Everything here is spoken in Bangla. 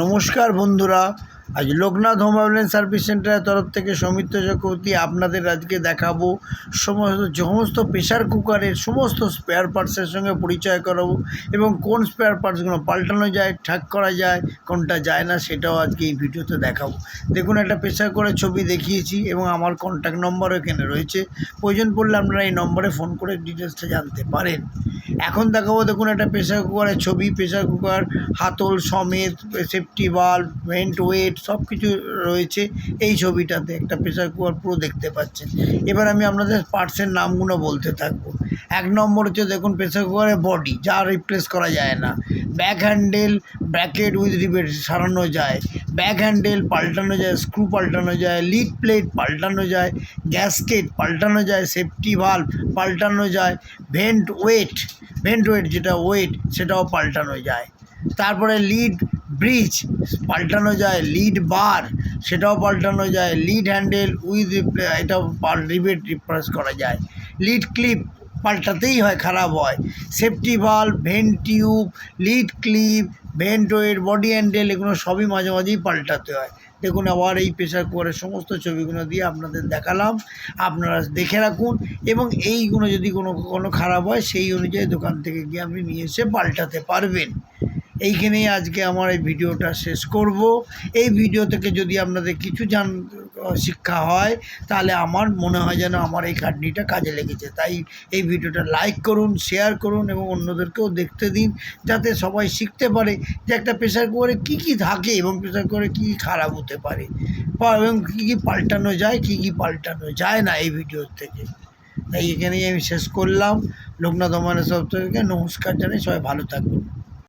নমস্কার বন্ধুরা, আজ লোকনাথ হোম অ্যাম্বুলেন্স সার্ভিস সেন্টারের তরফ থেকে সৌমিত্র চক্রবর্তী আপনাদের আজকে দেখাবো সমস্ত সমস্ত প্রেশার কুকারের সমস্ত স্পেয়ার পার্টসের সঙ্গে পরিচয় করাবো এবং কোন স্পেয়ার পার্টসগুলো পাল্টানো যায় ঠাক করা যায়, কোনটা যায় না সেটাও আজকে এই ভিডিওতে দেখাবো। দেখুন, একটা প্রেশার কুকারের ছবি দেখিয়েছি এবং আমার কন্ট্যাক্ট নম্বরও এখানে রয়েছে। প্রয়োজন পড়লে আপনারা এই নম্বরে ফোন করে ডিটেলসটা জানতে পারেন। এখন দেখাবো দেখুন একটা প্রেশার কুকারের ছবি প্রেশার কুকার হাতল সমেত সেফটি বাল্ব ভেন্ট ওয়েট সব কিছু রয়েছে এই ছবিটাতে, একটা প্রেশার কুকার পুরো দেখতে পাচ্ছেন। এবার আমি আপনাদের পার্টসের নামগুলো বলতে থাকব। এক নম্বর হচ্ছে দেখুন প্রেসার কুকারের বডি যা রিপ্লেস করা যায় না। Back handle bracket with rivet সারানো যায়। ব্যাক হ্যান্ডেল পাল্টানো যায় স্ক্রু পাল্টানো যায় লিড প্লেট পাল্টানো যায় গ্যাসকেট পাল্টানো যায় সেফটি ভাল্ব পাল্টানো যায় ভেন্ট ওয়েট ভেন্ট ওয়েট যেটা ওয়েট সেটাও পাল্টানো যায়। তারপরে লিড ব্রিজ পাল্টানো যায় লিড বার সেটাও পাল্টানো যায় লিড হ্যান্ডেল উইথ এটাও রিবেট রিপ্লেস করা যায়। লিড ক্লিপ পাল্টাতেই হয়, খারাপ হয়। Safety valve vent tube lid clip vent body handle এগুলো সবই মাঝে মাঝেই পাল্টাতে হয়। দেখুন আবার এই প্রেশার কুকারের সমস্ত ছবিগুলো দিয়ে আপনাদের দেখালাম। আপনারা দেখে রাখুন এবং এইগুলো যদি কোনো কোনো খারাপ হয়, সেই অনুযায়ী দোকান থেকে গিয়ে আপনি নিয়ে এসে পাল্টাতে পারবেন। এইখানেই আজকে আমার এই ভিডিওটা শেষ করব। এই ভিডিও থেকে যদি আপনাদের কিছু জান শিক্ষা হয়, তাহলে আমার মনে হয় যেন আমার এই খাটনিটা কাজে লেগেছে। তাই এই ভিডিওটা লাইক করুন শেয়ার করুন এবং অন্যদেরকেও দেখতে দিন, যাতে সবাই শিখতে পারে যে একটা প্রেশার কুকারে কী কী থাকে এবং প্রেশার কুকারে কী খারাপ হতে পারে এবং কী কী পাল্টানো যায়, কী কী পাল্টানো যায় না এই ভিডিওর থেকে। তাই এখানেই আমি শেষ করলাম। লোকনাথ অমানের সব থেকে নমস্কার জানাই সবাই ভালো থাকবেন